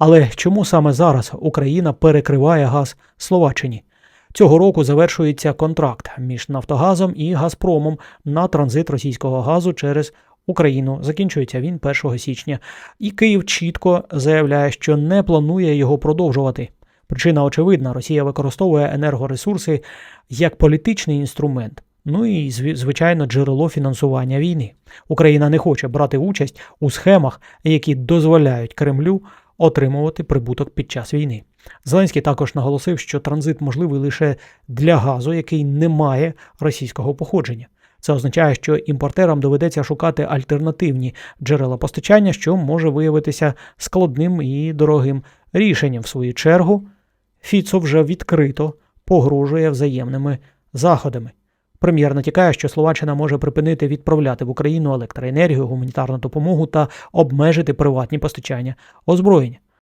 Але чому саме зараз Україна перекриває газ Словаччині? Цього року завершується контракт між Нафтогазом і Газпромом на транзит російського газу через Україну. Закінчується він 1 січня. І Київ чітко заявляє, що не планує його продовжувати. Причина очевидна: Росія використовує енергоресурси як політичний інструмент. Ну і зв- звичайно, джерело фінансування війни. Україна не хоче брати участь у схемах, які дозволяють Кремлю отримувати прибуток під час війни. Зеленський також наголосив, що транзит можливий лише для газу, який не має російського походження. Це означає, що імпортерам доведеться шукати альтернативні джерела постачання, що може виявитися складним і дорогим рішенням. В свою чергу, Фіцо вже відкрито погрожує взаємними заходами. Прем'єр натякає, що Словаччина може припинити відправляти в Україну електроенергію, гуманітарну допомогу та обмежити приватні постачання озброєння.